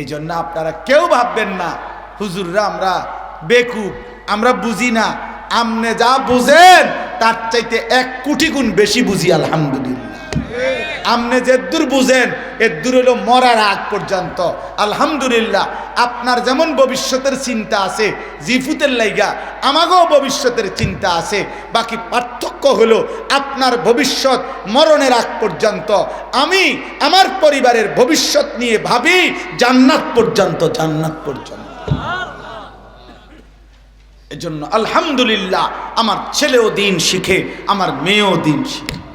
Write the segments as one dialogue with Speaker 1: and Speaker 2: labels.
Speaker 1: এই জন্য আপনারা কেউ ভাববেন না, হুজুররা আমরা বেকুব, আমরা বুঝি না। আমনে যা বুঝেন, তার চাইতে এক কোটি গুণ বেশি বুঝি, আলহামদুলিল্লাহ। আপনি যে দূর বুঝেন এর দূর হলো মরার আগ পর্যন্ত। আলহামদুলিল্লাহ, আপনার যেমন ভবিষ্যতের চিন্তা আছে, জিফুতের লাইগা আমাকেও ভবিষ্যতের চিন্তা আছে। বাকি পার্থক্য হলো আপনার ভবিষ্যৎ মরণের আগ পর্যন্ত। আমি আমার পরিবারের ভবিষ্যৎ নিয়ে ভাবি, জান্নাত পর্যন্ত জান্নাত পর্যন্ত। এজন্য আলহামদুলিল্লাহ, আমার ছেলেও দিন শিখে, আমার মেয়েও দিন শিখে।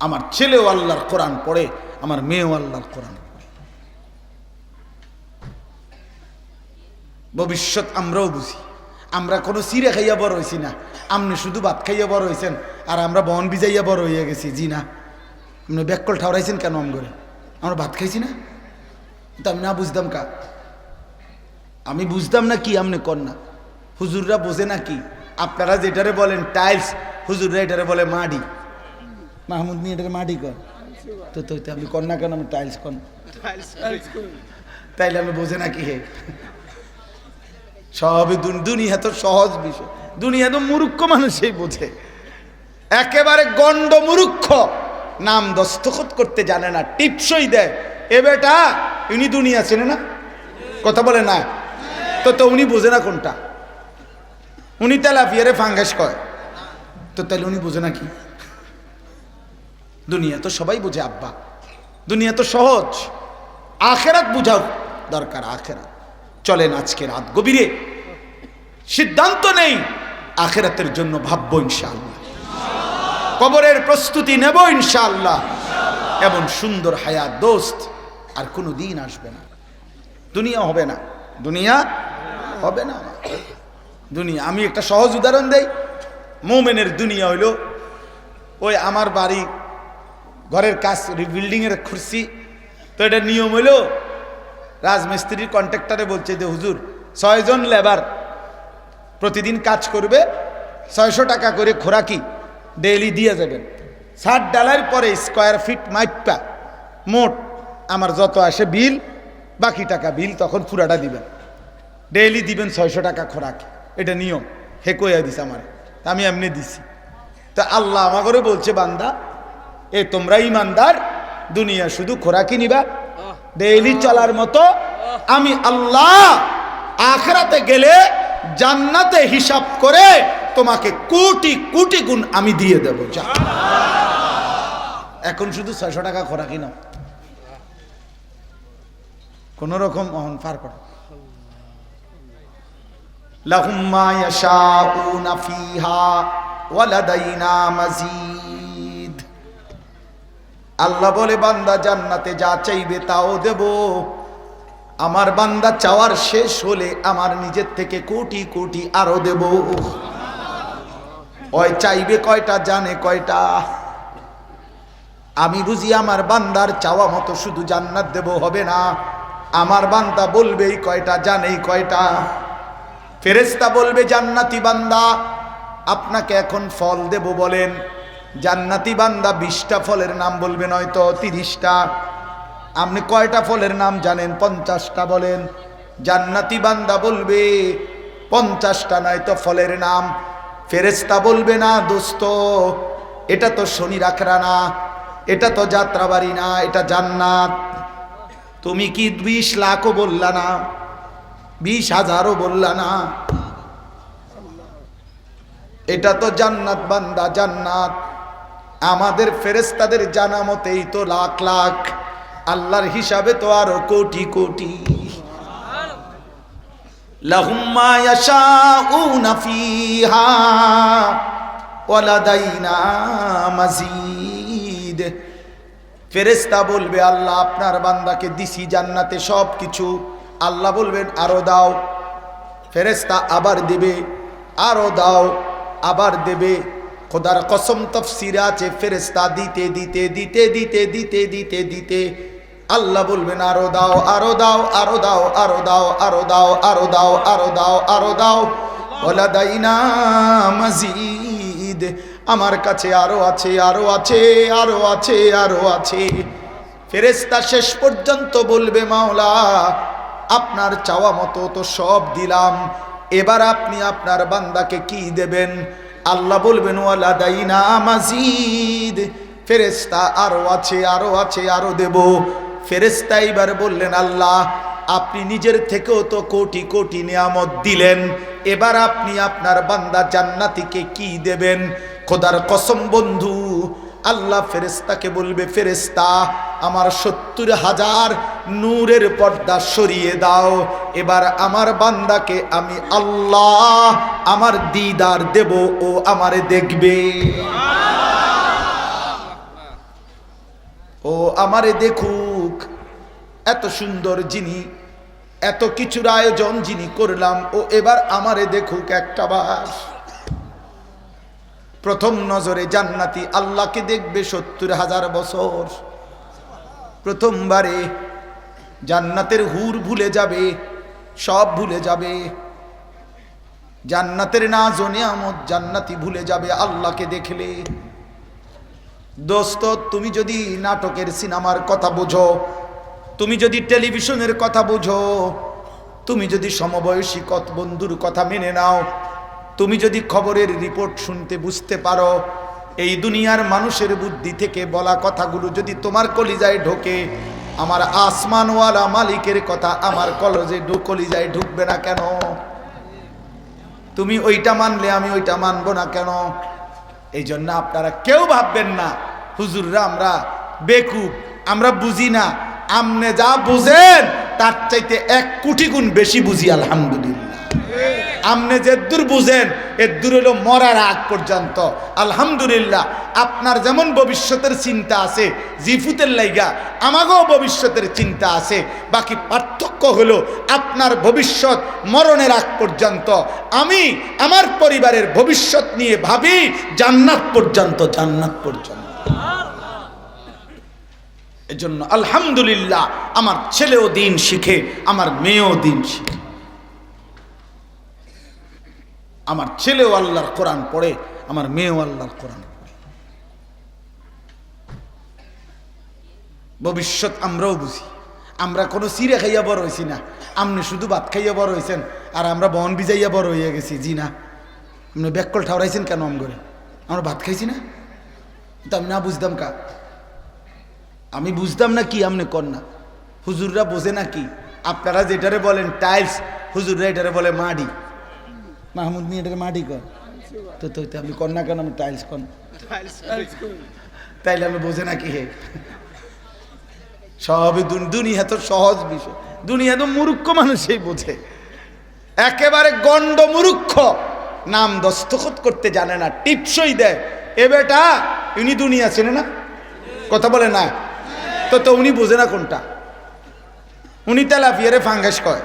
Speaker 1: আমার ছেলেও আল্লাহর কোরআন পড়ে, আমার মেয়েও আল্লাহর কোরআন পড়ে। ভবিষ্যৎ আমরাও বুঝি। আমরা কোনো সিরে খাইয়া বড় হয়েছি না। আপনি শুধু ভাত খাইয়া বড় হয়েছেন আর আমরা বন বিজাইয়া বড় হইয়া গেছি, জি না। আপনি ব্যাককল ঠাউরাইছেন কেন আম করে আমরা ভাত খাইছি না? তো আমি না বুঝতাম কা? আমি বুঝতাম না কি আপনি কর না। হুজুররা বোঝে না কি? আপনারা যেটারে বলেন টাইলস, হুজুররা এটারে বলে মাটি মাহমুদ নিয়ে এটারে মাটি কর। তো তো আপনি কর না কেন? আমি টাইলস কর। তাইলে আমি বোঝে না কি হে। সবই দুনিয়া তো সহজ বিষয়। দুনিয়া তো মূর্খ মানুষই বোঝে। একেবারে গণ্ড মূর্খ। নাম দস্তখত করতে জানে না টিপসই দেয়। এ বেটা উনি দুনিয়া চেনে না? কথা বলে না? তো তো উনি বোঝে না কোনটা? উনি তেলাপিয়ারে ফাঙ্গাস কয়। তো তাহলে উনি বোঝে না কি? দুনিয়া তো সবাই বোঝে, আব্বা। দুনিয়া তো সহজ। আখেরাত বুঝাও দরকার, আখেরাত। চলেন আজকে রাত গভীরে। সিদ্ধান্ত নেই, আখেরাতের জন্য ভাববো ইনশাআল্লাহ। কবরের প্রস্তুতি নেব ইনশাআল্লাহ। এমন সুন্দর হায়াত দোস্ত আর কোনো দিন আসবে না। দুনিয়া হবে না। দুনিয়া হবে না। দুনিয়া, আমি একটা সহজ উদাহরণ দেই। মোমেনের দুনিয়া হইল, ওই আমার বাড়ি ঘরের কাজ বিল্ডিংয়ের খুরসি তো এটা নিয়ম হইল, রাজমিস্ত্রির কন্ট্রাক্টরে বলছে যে, হুজুর ছয়জন লেবার প্রতিদিন কাজ করবে, ছয়শো টাকা করে খোরাকি ডেইলি দিয়ে যাবেন। ষাট ডালার পরে স্কোয়ার ফিট মাইপা, মোট আমার যত আসে বিল বাকি টাকা বিল তখন পুরাটা দিবেন। ডেইলি দিবেন ছয়শো টাকা খোরাকি। এটা নিয়ম। হে কইয়া দিছে আমার। আমি এমনি দিছি। তা আল্লাহ আমাকে বলছে, বান্দা এ তোমরা ইমানদার দুনিয়া শুধু খোরাকি নিবা। ডেইলি চলার মতো। আমি আল্লাহ আখরাতে গেলে জান্নাতে হিসাব করে তোমাকে কোটি কোটি গুণ আমি দিয়ে দেব যা। এখন শুধু ছয়শো টাকা খোরাকি নাও। কোন রকম অহন পার করো। লাহুম মা ইয়াশাউনা ফিহা ওয়া লাদাইনা মাজিদ। আল্লাহ বলে, বান্দা জান্নাতে যা চাইবে তাও দেব। আমার বান্দা চাওয়ার শেষ হলে আমার নিজের থেকে কোটি কোটি আরও দেব। ওই চাইবে কয়টা, জানে কয়টা? আমি বুঝি আমার বান্দার চাওয়া মতো শুধু জান্নাত দেব, হবে না। আমার বান্দা বলবেই কয়টা, জানেই কয়টা। ফেরেস্তা বলবে, জান্নাতি বান্দা, আপনাকে এখন ফল দেব বলেন। জান্নাতি বান্দা বিশটা ফলের নাম বলবেন হয়তো তিরিশটা। আপনি কয়টা ফলের নাম জানেন? পঞ্চাশটা বলেন। জান্নাতি বান্দা বলবে, পঞ্চাশটা নয়তো ফলের নাম। ফেরেস্তা বলবে, না দোস্ত, এটা তো শনি রাখরা না এটা তো যাত্রাবাড়ি না, এটা জান্নাত। তুমি কি বিশ লাখও বললা না? বিশ হাজারও বললা না? এটা তো জান্নাত বান্দা, জান্নাত। আমাদের ফেরেস্তাদের জানা মতেই তো লাখ লাখ। আল্লাহর হিসাবে তো আরও কোটি কোটি। ফেরেস্তা বলবে, আল্লাহ আপনার বান্দাকে দিছি জান্নাতে সব কিছু আল্লাহ বলবেন, আরও দাও। ফেরেস্তা আবার দেবে, আরও দাও। আবার দেবে খোদার কসম তফসিরে আছে ফেরেস্তা দিতে দিতে দিতে দিতে দিতে দিতে দিতে। আল্লাহ বলবেন, আরও দাও আরও দাও আরও দাও আরও দাও আরও দাও আরও দাও আরও দাও আরও দাও। ওলা দাইনা আমার কাছে আরও আছে আরও আছে আরও আছে আরও আছে। ফেরেস্তা শেষ পর্যন্ত বলবে, মাওলা, আপনার চাওয়া মতো তো সব দিলাম। এবার আপনি আপনার বান্দাকে কি দেবেন? আল্লাহ বলবেন, ওয়ালা দাইনা মাজিদ। ফেরেস্তা আরও আছে আরও আছে, আরও দেব। ফেরেস্তা এবার বললেন, আল্লাহ, আপনি নিজের থেকেও তো কোটি কোটি নিয়ামত দিলেন। এবার আপনি আপনার বান্দা জান্নাতিকে কি দেবেন? খোদার কসম বন্ধু, আল্লাহ ফেরেস্তাকে বলবে ফেরেস্তা আমার সত্তর হাজার নূরের পর্দা সরিয়ে দাও। এবার আমার বান্দাকে আমি আল্লাহ, আমার দিদার দেব ও আমারে দেখবে। ও আমারে দেখুক, এত সুন্দর যিনি, এত কিছুর আয়োজন যিনি করলাম, ও এবার আমারে দেখুক একটা বার। প্রথম নজরে জান্নাতি আল্লাহকে দেখবে সত্তর হাজার বছর। প্রথমবারে জান্নাতের হুর ভুলে যাবে। সব ভুলে যাবে। জান্নাতের না জনে আমদ জান্নাতি ভুলে যাবে আল্লাহকে দেখলে। দোস্ত, তুমি যদি নাটকের সিনেমার কথা বোঝো, তুমি যদি টেলিভিশনের কথা বোঝো, তুমি যদি সমবয়সী কত বন্ধুর কথা মেনে নাও, তুমি যদি খবরের রিপোর্ট শুনতে বুঝতে পারো, এই দুনিয়ার মানুষের বুদ্ধি থেকে বলা কথাগুলো যদি তোমার কলিজায় ঢোকে আমার আসমানওয়ালা মালিকের কথা আমার কলেজে যায় ঢুকবে না কেন? তুমি ওইটা মানলে আমি ওইটা মানবো না কেন? এই জন্য আপনারা কেউ ভাববেন না, হুজুররা আমরা বেকুব, আমরা বুঝি না। আমনে যা বুঝেন, তার চাইতে এক কোটি গুণ বেশি বুঝি, আলহামদুলিল্লাহ। আমনে যে দূর বুঝেন এর দূর হলো মরার আগ পর্যন্ত। আলহামদুলিল্লাহ, আপনার যেমন ভবিষ্যতের চিন্তা আছে, জিফুতের লাইগা আমাকেও ভবিষ্যতের চিন্তা আছে। বাকি পার্থক্য হলো, আপনার ভবিষ্যৎ মরণের আগ পর্যন্ত। আমি আমার পরিবারের ভবিষ্যৎ নিয়ে ভাবি, জান্নাত পর্যন্ত জান্নাত পর্যন্ত। এজন্য আলহামদুলিল্লাহ, আমার ছেলেও দিন শিখে, আমার মেয়েও দিন শিখে। আমার ছেলেও আল্লাহর কোরআন পড়ে, আমার মেয়েও আল্লাহর কোরআন পড়ে। ভবিষ্যৎ আমরাও বুঝি। আমরা কোনো সিরে খাইয়া বড় হয়েছি না। আপনি শুধু ভাত খাইয়া বড় হয়েছেন আর আমরা বন বিজাইয়া বড় হইয়া গেছি, জি না। আপনি ব্যাককল ঠাউরাইছেন কেন আম করে আমরা ভাত খাইছি না? তো আমি না বুঝতাম কা? আমি বুঝতাম না কি আপনি কর না। হুজুররা বোঝে না কি? আপনারা যেটারে বলেন টাইলস, হুজুররা এটারে বলে মাডি। মাহমুদ নিয়ে এটাকে মাটি কর। তো তো আপনি কর না কেন? আমি টাইলস কর। তাইলে আমি বোঝে না কি হে। সবই দুনিয়া তো সহজ বিষয়। দুনিয়া তো মূর্খ মানুষই বোঝে। একেবারে গণ্ড মূর্খ। নাম দস্তখত করতে জানে না, টিপসই দেয়। এ বেটা উনি দুনিয়া চেনে না? কথা বলে না? তো তো উনি বোঝে না কোনটা? উনি তেলাপিয়ারে ফাঙ্গাস কয়।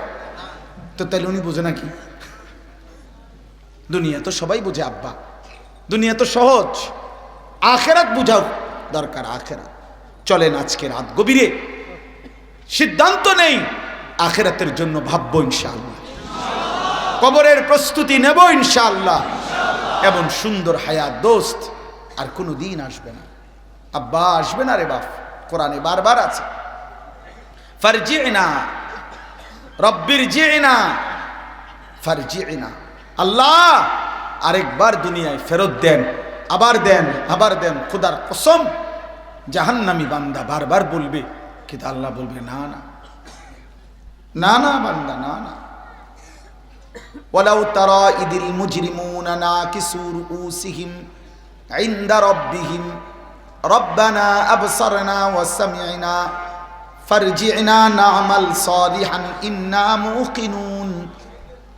Speaker 1: তো তাহলে উনি বোঝে না কি? দুনিয়া তো সবাই বোঝে, আব্বা। দুনিয়া তো সহজ। আখেরাত বুঝাও। দরকার আখেরাত। চলেন আজকে রাত গভীরে। সিদ্ধান্ত নেই, আখেরাতের জন্য ভাববো ইনশাআল্লাহ। কবরের প্রস্তুতি নেব ইনশাআল্লাহ। এমন সুন্দর হায়াত দোস্ত আর কোনো দিন আসবে না। আব্বা, আসবে না রে বাপ। কোরআনে বারবার আছে। ফারজিনা। রব্বির জিনা ফারজিনা। আল্লাহ আরেকবার দুনিয়ায় ফেরত দেন আবার দেন আবার দেন খুদার কসম জাহান্নামি বান্দা বারবার বলবে কিন্তু আল্লাহ বলবে না না না না বান্দা না না ولو ترى إذ المجرمون ناكسوا رؤوسهم عند ربهم ربنا أبصرنا وسمعنا فارجعنا نعمل صالحا إنا موقنون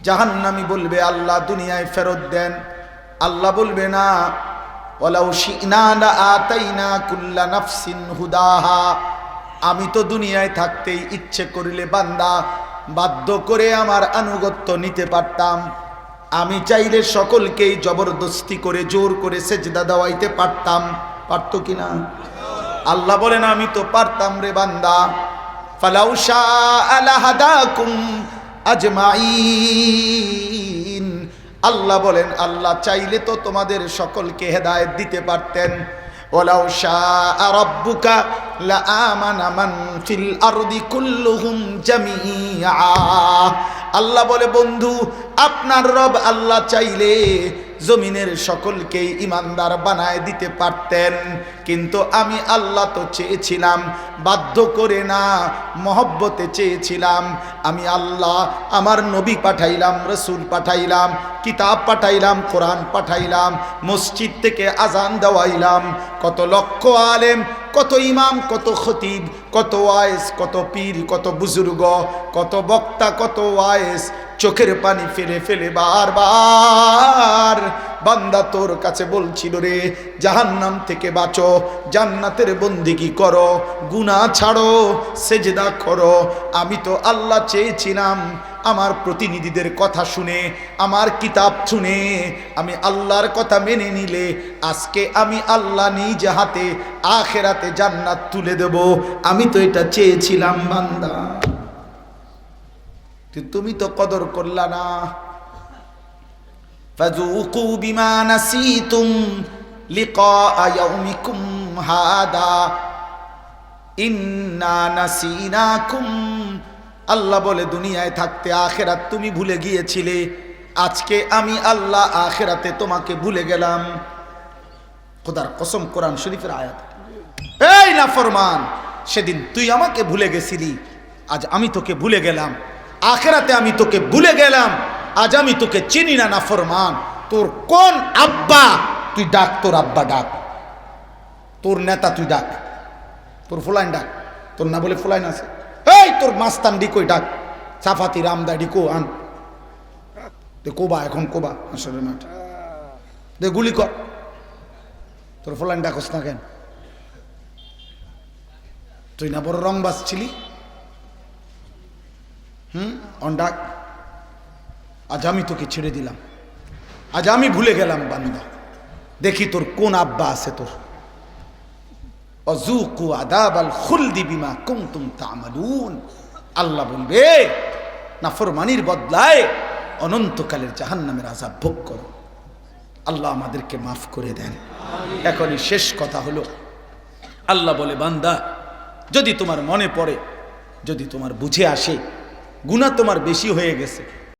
Speaker 1: জাহান্নামি বলবে, আল্লাহ দুনিয়ায় ফেরত দেন। আল্লাহ বলবে, না। আমি তো দুনিয়ায় থাকতেই ইচ্ছে করিলে বান্দা বাধ্য করে আমার আনুগত্য নিতে পারতাম। আমি চাইলে সকলকেই জবরদস্তি করে জোর করে সেজদা দেওয়াইতে পারতাম। পারত কিনা আল্লাহ বলেন, আমি তো পারতাম রে বান্দা। ফালাউ আলাহাদাকুম আজমাইন। আল্লাহ বলেন, আল্লাহ চাইলে তো তোমাদের সকলকে হেদায়ত দিতে পারতেন। মান ফিল আল্লাহ বলে, বন্ধু, আপনার রব আল্লাহ চাইলে জমিনের সকলকেই ইমানদার বানায় দিতে পারতেন। কিন্তু আমি আল্লাহ তো চেয়েছিলাম, বাধ্য করে না, মহব্বতে চেয়েছিলাম। আমি আল্লাহ, আমার নবী পাঠাইলাম, রসুল পাঠাইলাম, কিতাব পাঠাইলাম, কোরআন পাঠাইলাম, মসজিদ থেকে আজান দেওয়াইলাম। কত লক্ষ আলেম, কত ইমাম, কত খতিব, কত ওয়ায়েস কত পীর, কত বুজুর্গ, কত বক্তা, কত ওয়ায়েস চোখের পানি ফেলে ফেলে বারবার। বান্দা তোর কাছে বলছিল রে, জাহান্নাম থেকে বাঁচো, জান্নাতের বন্দিগি করো, গুনাহ ছাড়ো, সেজদা করো। আমি তো আল্লাহ চেয়েছিলাম আমার প্রতিনিধিদের কথা শুনে, আমার কিতাব শুনে। আমি আল্লাহর কথা মেনে নিলে আজকে আমি আল্লাহ নিজ হাতে আখেরাতে জান্নাত তুলে দেব। আমি তো এটা চেয়েছিলাম বান্দা। তুমি তো কদর করলা না। ফাযুকু বিমা নাসিতুম লিকা ইয়াউমিকুম হাদা। ইন্না নাসিনাকুম। আল্লাহ বলে, দুনিয়ায় থাকতে আখেরাত তুমি ভুলে গিয়েছিলে। আজকে আমি আল্লাহ আখেরাতে তোমাকে ভুলে গেলাম। খোদার কসম, কোরআন শরীফের আয়াত। এই না ফরমান সেদিন তুই আমাকে ভুলে গেছিলি। আজ আমি তোকে ভুলে গেলাম। আখেরাতে আমি তোকে ভুলে গেলাম। আজ আমি তোকে চিনি না না ফরমান। তোর কোন আব্বা? তুই ডাক, তোর আব্বা ডাক। তোর নেতা তুই ডাক। তোর ফুলাইন ডাক। তোর না বলে ফুলাইন আছে। এই, তোর মাস্তান ডিকোই ডাক। সাফাতি রামদা ডিকো আন। কোবা, এখন কোবা আসলে মাঠ। দে গুলি কর। তোর ফুলাইন ডাকস না কেন? তুই না বড় রং বাজছিলি হুম? অন ডাক। আজ আমি তোকে ছেড়ে দিলাম। আজ আমি ভুলে গেলাম বান্দা। দেখি তোর কোন আব্বা আছে তোর। অজুকু আদাবাল খুলদি বিমা কুমতুম তামালুন। আল্লাহ বলবে, নাফরমানির বদলায় অনন্তকালের জাহান্নামের আজাব ভোগ করো। আল্লাহ আমাদেরকে মাফ করে দেন। এখনই শেষ কথা হলো, আল্লাহ বলে, বান্দা, যদি তোমার মনে পড়ে, যদি তোমার বুঝে আসে গুণা তোমার বেশি হয়ে গেছে।